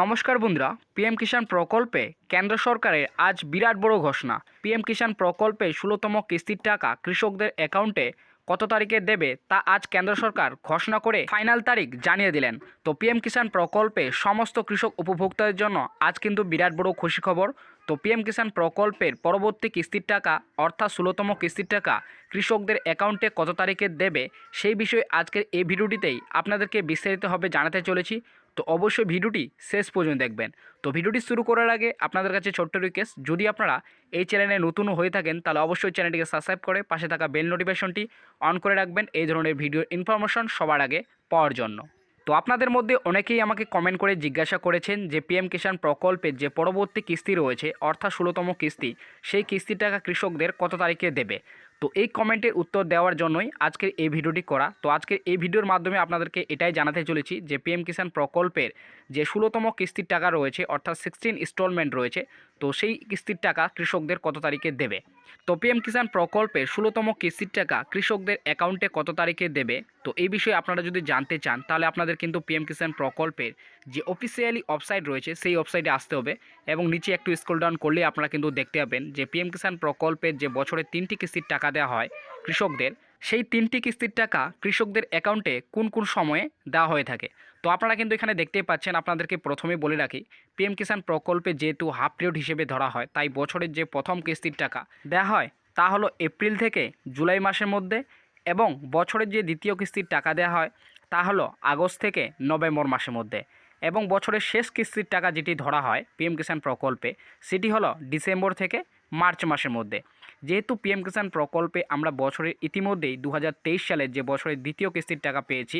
নমস্কার বন্ধুরা, পিএম কিষাণ প্রকল্পে কেন্দ্র সরকারের আজ বিরাট বড় ঘোষণা। পিএম কিষাণ প্রকল্পে ষোলোতম কিস্তির টাকা কৃষকদের অ্যাকাউন্টে কত তারিখে দেবে তা আজ কেন্দ্র সরকার ঘোষণা করে ফাইনাল তারিখ জানিয়ে দিলেন। তো পিএম কিষাণ প্রকল্পে সমস্ত কৃষক উপভোক্তাদের জন্য আজ কিন্তু বিরাট বড় খুশি খবর। তো পিএম কিষাণ প্রকল্পের পরবর্তী কিস্তির টাকা, অর্থাৎ ষোলোতম কিস্তির টাকা কৃষকদের অ্যাকাউন্টে কত তারিখে দেবে সেই বিষয়ে আজকের এই ভিডিওটিতেই আপনাদেরকে বিস্তারিতভাবে জানাতে চলেছি। তো অবশ্যই ভিডিওটি শেষ পর্যন্ত দেখবেন। তো ভিডিওটি শুরু করার আগে আপনাদের কাছে ছোট্ট রিকোয়েস্ট যদি আপনারা এই চ্যানেলে নতুন হয়ে থাকেন, তাহলে অবশ্যই চ্যানেলটিকে সাবস্ক্রাইব করে পাশে থাকা বেল নোটিফিকেশনটি অন করে রাখবেন। এই ধরনের ভিডিওর ইনফরমেশন সবার আগে পাওয়ার জন্য। তো আপনাদের মধ্যে অনেকেই আমাকে কমেন্ট করে জিজ্ঞাসা করেছেন যে পিএম কিষাণ প্রকল্পের যে পরবর্তী কিস্তি রয়েছে, অর্থাৎ ষোলোতম কিস্তি, সেই কিস্তির টাকা কৃষকদের কত তারিখে দেবে? তো এই কমেন্টের উত্তর দেওয়ার জন্যই আজকের এই ভিডিওটি করা। তো আজকের এই ভিডিওর মাধ্যমে আপনাদেরকে এটাই জানাতে চলেছি যে পিএম কিষাণ প্রকল্পের যে ষোলোতম কিস্তির টাকা রয়েছে, অর্থাৎ সিক্সটিন ইনস্টলমেন্ট রয়েছে তো সেই কিস্তির টাকা কৃষকদের কত তারিখে দেবে? তো পিএম কিষাণ প্রকল্পের ষোলোতম কিস্তির টাকা কৃষকদের অ্যাকাউন্টে কত তারিখে দেবে? তো এই বিষয়ে আপনারা যদি জানতে চান, তাহলে আপনাদের কিন্তু পিএম কিষাণ প্রকল্পের যে অফিসিয়ালি ওয়েবসাইট রয়েছে, সেই ওয়েবসাইটে আসতে হবে এবং নিচে একটু স্ক্রল ডাউন করলে আপনারা কিন্তু দেখতে পাবেন যে পিএম কিষাণ প্রকল্পের যে বছরে তিনটি কিস্তির টাকা দেওয়া হয় কৃষকদের সেই তিনটি কিস্তির টাকা কৃষকদের অ্যাকাউন্টে কোন কোন সময়ে দেওয়া হয়ে থাকে? তো আপনারা কিন্তু এখানে দেখতেই পাচ্ছেন, আপনাদেরকে প্রথমে বলে রাখি, পিএম কিষাণ প্রকল্পে যেহেতু হাফ পিরিয়ড হিসেবে ধরা হয়, তাই বছরের যে প্রথম কিস্তির টাকা দেওয়া হয়, তা হলো এপ্রিল থেকে জুলাই মাসের মধ্যে এবং বছরের যে দ্বিতীয় কিস্তির টাকা দেওয়া হয়, তা হলো আগস্ট থেকে নভেম্বর মাসের মধ্যে। এবং বছরের শেষ কিস্তির টাকা যেটি ধরা হয়, পিএম কিষাণ প্রকল্পে, সেটি হলো ডিসেম্বর থেকে মার্চ মাসের মধ্যে। যেহেতু পিএম কিষাণ প্রকল্পে আমরা বছরের ইতিমধ্যেই দু হাজার তেইশ সালের যে বছরের দ্বিতীয় কিস্তির টাকা পেয়েছি,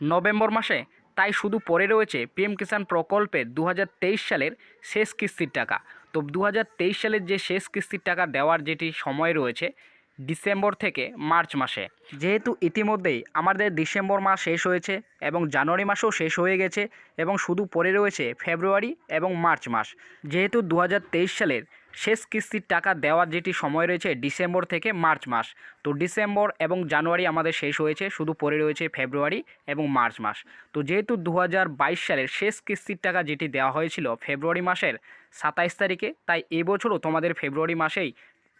নভেম্বর মাসে, তাই শুধু পরে রয়েছে পিএম কিষাণ প্রকল্পের দু হাজার তেইশ সালের শেষ কিস্তির টাকা। তো দু হাজার তেইশ সালের যে শেষ কিস্তির টাকা দেওয়ার যেটি সময় রয়েছে, ডিসেম্বর থেকে মার্চ মাসে। যেহেতু ইতিমধ্যেই আমাদের ডিসেম্বর মাস শেষ হয়েছে এবং জানুয়ারি মাসও শেষ হয়ে গেছে এবং শুধু পরে রয়েছে ফেব্রুয়ারি এবং মার্চ মাস। যেহেতু দু হাজার তেইশ সালের শেষ কিস্তির টাকা দেওয়ার যেটি সময় রয়েছে ডিসেম্বর থেকে মার্চ মাস। তো ডিসেম্বর এবং জানুয়ারি আমাদের শেষ হয়েছে, শুধু পড়ে রয়েছে ফেব্রুয়ারি এবং মার্চ মাস। তো যেহেতু দু হাজার বাইশ সালের শেষ কিস্তির টাকা যেটি দেওয়া হয়েছিল ফেব্রুয়ারি মাসের সাতাইশ তারিখে, তাই এবছরও তোমাদের ফেব্রুয়ারি মাসেই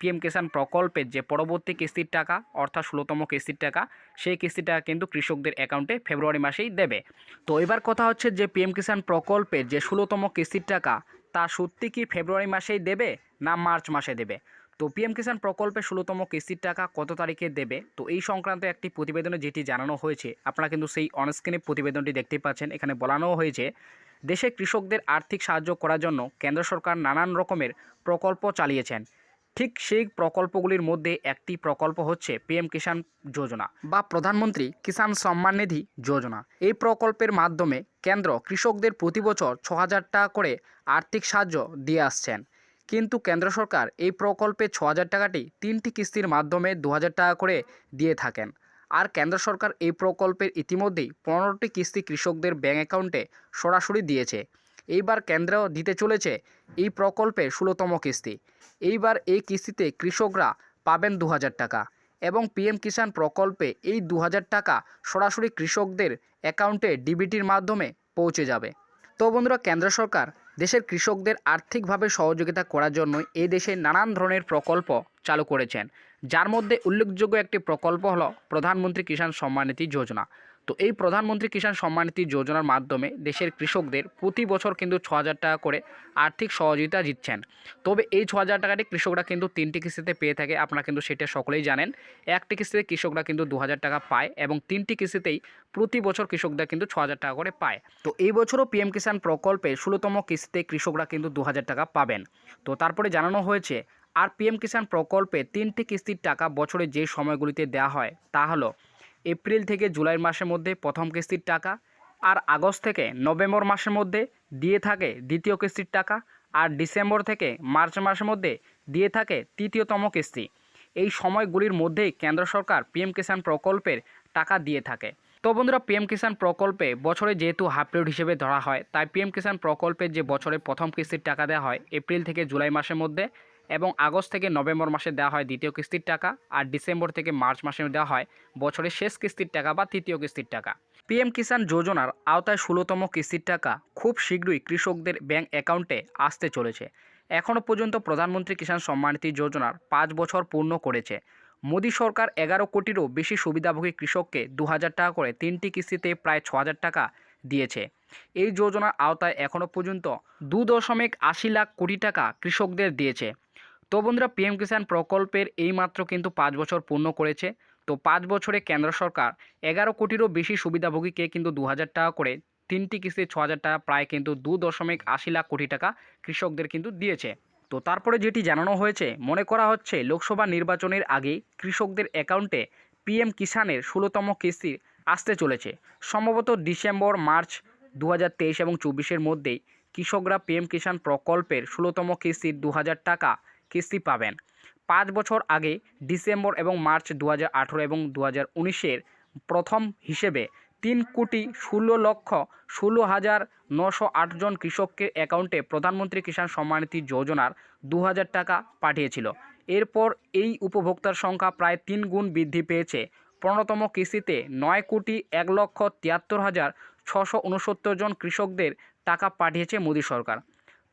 পিএম কিষাণ প্রকল্পের যে পরবর্তী কিস্তির টাকা, অর্থাৎ ষোলোতম কিস্তির টাকা, সেই কিস্তির টাকা কিন্তু কৃষকদের অ্যাকাউন্টে ফেব্রুয়ারি মাসেই দেবে। তো এবার কথা হচ্ছে যে পিএম কিষাণ প্রকল্পের যে ষোলোতম কিস্তির টাকা তা সত্যি কি ফেব্রুয়ারি মাসেই দেবে না মার্চ মাসে দেবে? তো পিএম কিষাণ প্রকল্পে ষোলোতম কিস্তির টাকা কত তারিখে দেবে? তো এই সংক্রান্ত একটি প্রতিবেদনে যেটি জানানো হয়েছে, আপনারা কিন্তু সেই অনস্ক্রিনে প্রতিবেদনটি দেখতে পাচ্ছেন। এখানে বলানো হয়েছে, দেশে কৃষকদের আর্থিক সাহায্য করার জন্য কেন্দ্র সরকার নানান রকমের প্রকল্প চালিয়েছেন। ঠিক সেই প্রকল্পগুলির মধ্যে একটি প্রকল্প হচ্ছে পিএম কিষাণ যোজনা বা প্রধানমন্ত্রী কিষাণ সম্মান নিধি যোজনা। এই প্রকল্পের মাধ্যমে কেন্দ্র কৃষকদের প্রতি বছর ছ হাজার টাকা করে আর্থিক সাহায্য দিয়ে আসছেন। কিন্তু কেন্দ্র সরকার এই প্রকল্পে ছ হাজার টাকাটি তিনটি কিস্তির মাধ্যমে দু হাজার টাকা করে দিয়ে থাকেন। আর কেন্দ্র সরকার এই প্রকল্পের ইতিমধ্যেই পনেরোটি কিস্তি কৃষকদের ব্যাঙ্ক অ্যাকাউন্টে সরাসরি দিয়েছে। এইবার কেন্দ্র দিতে চলেছে এই প্রকল্পে ষোলোতম কিস্তি। এইবার এই কিস্তিতে কৃষকরা পাবেন দু হাজার টাকা এবং পিএম কিষাণ প্রকল্পে এই দু হাজার টাকা সরাসরি কৃষকদের অ্যাকাউন্টে ডিবিটির মাধ্যমে পৌঁছে যাবে। তো বন্ধুরা, কেন্দ্র সরকার দেশের কৃষকদের আর্থিকভাবে সহযোগিতা করার জন্য এই দেশে নানান ধরনের প্রকল্প চালু করেছেন। যার মধ্যে উল্লেখযোগ্য একটি প্রকল্প হলো প্রধানমন্ত্রী কিষাণ সম্মান নিধি যোজনা। তো এই প্রধানমন্ত্রী কিষাণ সম্মান নিধি যোজনার মাধ্যমে দেশের কৃষকদের প্রতি বছর কিন্তু ছ হাজার টাকা করে আর্থিক সহযোগিতা দিচ্ছেন। তবে এই ছ হাজার টাকাটি কৃষকরা কিন্তু তিনটি কিস্তিতে পেয়ে থাকে, আপনারা কিন্তু সেটা সকলেই জানেন। একটি কিস্তিতে কৃষকরা কিন্তু দু হাজার টাকা পায় এবং তিনটি কিস্তিতেই প্রতি বছর কৃষকরা কিন্তু ছ হাজার টাকা করে পায়। তো এই বছরও পিএম কিষাণ প্রকল্পে ষোলোতম কিস্তিতে কৃষকরা কিন্তু দু হাজার টাকা পাবেন। তো তারপরে জানানো হয়েছে, আর পিএম কিষাণ প্রকল্পে তিনটি কিস্তির টাকা বছরে যে সময়গুলিতে দেওয়া হয় তা হলো এপ্রিল থেকে জুলাই মাসের মধ্যে প্রথম কিস্তির টাকা আর আগস্ট থেকে নভেম্বর মাসের মধ্যে দিয়ে থাকে দ্বিতীয় কিস্তির টাকা আর ডিসেম্বর থেকে মার্চ মাসের মধ্যে দিয়ে থাকে তৃতীয়তম কিস্তি। এই সময়গুলির মধ্যেই কেন্দ্র সরকার পিএম কিষাণ প্রকল্পের টাকা দিয়ে থাকে। তো বন্ধুরা, পিএম কিষাণ প্রকল্পে বছরে যেহেতু হাফ পিরিয়ড হিসেবে ধরা হয়, তাই পিএম কিষাণ প্রকল্পের যে বছরে প্রথম কিস্তির টাকা দেওয়া হয়, এপ্রিল থেকে জুলাই মাসের মধ্যে এবং আগস্ট থেকে নভেম্বর মাসে দেওয়া হয় দ্বিতীয় কিস্তির টাকা আর ডিসেম্বর থেকে মার্চ মাসে দেওয়া হয় বছরের শেষ কিস্তির টাকা বা তৃতীয় কিস্তির টাকা। পিএম কিষাণ যোজনার আওতায় ষোলোতম কিস্তির টাকা খুব শীঘ্রই কৃষকদের ব্যাংক অ্যাকাউন্টে আসতে চলেছে। এখনও পর্যন্ত প্রধানমন্ত্রী কিষাণ সম্মানিধি যোজনার পাঁচ বছর পূর্ণ করেছে। মোদী সরকার এগারো কোটিরও বেশি সুবিধাভোগী কৃষককে দু হাজার টাকা করে তিনটি কিস্তিতে প্রায় ছ টাকা দিয়েছে। এই যোজনার আওতায় এখনও পর্যন্ত দু দশমিক আশি লাখ কোটি টাকা কৃষকদের দিয়েছে। তো বন্ধুরা পিএম কিষাণ প্রকল্পের এইমাত্র কিন্তু পাঁচ বছর পূর্ণ করেছে। তো পাঁচ বছরে কেন্দ্র সরকার এগারো কোটিরও বেশি সুবিধাভোগীকে কিন্তু দু হাজার টাকা করে তিনটি কিস্তি ছ হাজার টাকা প্রায় কিন্তু দু দশমিক আশি লাখ কোটি টাকা কৃষকদের কিন্তু দিয়েছে। তো তারপরে যেটি জানানো হয়েছে, মনে করা হচ্ছে লোকসভা নির্বাচনের আগে কৃষকদের অ্যাকাউন্টে পিএম কিষাণের ষোলোতম কিস্তি আসতে চলেছে। সম্ভবত ডিসেম্বর, মার্চ দু হাজার তেইশ এবং চব্বিশের মধ্যেই কৃষকরা পিএম কিষাণ প্রকল্পের ষোলোতম কিস্তির দু হাজার টাকা কিস্তি পাবেন। পাঁচ বছর আগে ডিসেম্বর এবং মার্চ দু হাজার আঠেরো এবং দু হাজার প্রথম হিসেবে তিন কোটি ষোলো লক্ষ ষোলো হাজার নশো আটজন কৃষকের অ্যাকাউন্টে প্রধানমন্ত্রী কিষাণ সম্মানিধি যোজনার দু হাজার টাকা পাঠিয়েছিল। এরপর এই উপভোক্তার সংখ্যা প্রায় তিন গুণ বৃদ্ধি পেয়েছে। পনেরোতম কিস্তিতে নয় কোটি এক লক্ষ তিয়াত্তর হাজার ছশো উনসত্তর জন কৃষকদের টাকা পাঠিয়েছে মোদী সরকার।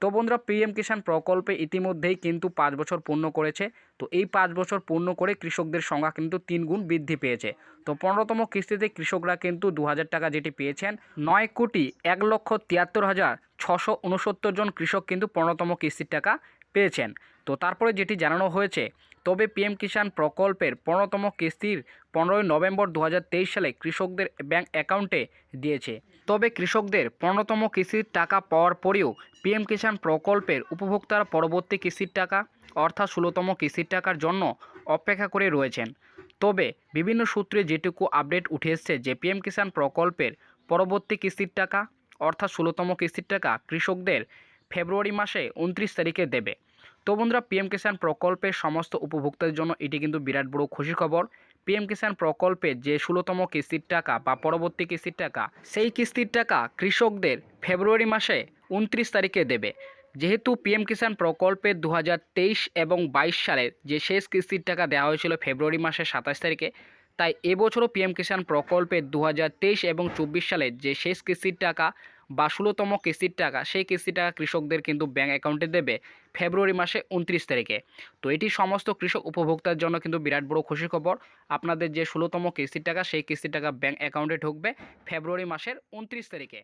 তো বন্ধুরা পিএম কিষাণ প্রকল্পে ইতিমধ্যেই কিন্তু পাঁচ বছর পূর্ণ করেছে। তো এই পাঁচ বছর পূর্ণ করে কৃষকদের সংখ্যা কিন্তু তিন গুণ বৃদ্ধি পেয়েছে। তো পনেরোতম কিস্তিতে কৃষকরা কিন্তু দু হাজার টাকা যেটি পেয়েছেন, নয় কোটি এক লক্ষ তিয়াত্তর হাজার ছশো উনসত্তর জন কৃষক কিন্তু পনেরোতম কিস্তির টাকা পেয়েছেন। তো তারপরে যেটি জানানো হয়েছে, তবে পিএম কিষাণ প্রকল্পের পনেরোতম কিস্তির পনেরোই নভেম্বর দু হাজার তেইশ সালে কৃষকদের ব্যাংক অ্যাকাউন্টে দিয়েছে। তবে কৃষকদের পনেরোতম কিস্তির টাকা পাওয়ার পরেও পিএম কিষাণ প্রকল্পের উপভোক্তারা পরবর্তী কিস্তির টাকা, অর্থাৎ ষোলোতম কিস্তির টাকার জন্য অপেক্ষা করে রয়েছেন। তবে বিভিন্ন সূত্রে যেটুকু আপডেট উঠে এসছে যে পিএম কিষাণ প্রকল্পের পরবর্তী কিস্তির টাকা, অর্থাৎ ষোলোতম কিস্তির টাকা কৃষকদের ফেব্রুয়ারি মাসে উনত্রিশ তারিখে দেবে। তো বন্ধুরা পিএম কিষাণ প্রকল্পের সমস্ত উপভোক্তাদের জন্য এটি কিন্তু বিরাট বড় খুশির খবর। পিএম কিষাণ প্রকল্পে যে ষোলোতম কিস্তির টাকা বা পরবর্তী কিস্তির টাকা, সেই কিস্তির টাকা কৃষকদের ফেব্রুয়ারি মাসে উনত্রিশ তারিখে দেবে। যেহেতু পিএম কিষাণ প্রকল্পে দু হাজার তেইশ এবং বাইশ সালের যে শেষ কিস্তির টাকা দেওয়া হয়েছিল ফেব্রুয়ারি মাসের সাতাশ তারিখে, তাই এবছরও পিএম কিষাণ প্রকল্পে দু হাজার তেইশ এবং চব্বিশ সালের যে শেষ কিস্তির টাকা বা ষোলোতম কিস্তির টাকা, সেই কিস্তির টাকা কৃষকদের কিন্তু ব্যাঙ্ক অ্যাকাউন্টে দেবে ফেব্রুয়ারি মাসে উনত্রিশ তারিখে। তো এটি সমস্ত কৃষক উপভোক্তার জন্য কিন্তু বিরাট বড় খুশি খবর। আপনাদের যে ষোলোতম কিস্তির টাকা, সেই কিস্তির টাকা ব্যাঙ্ক অ্যাকাউন্টে ঢুকবে ফেব্রুয়ারি মাসের উনত্রিশ তারিখে।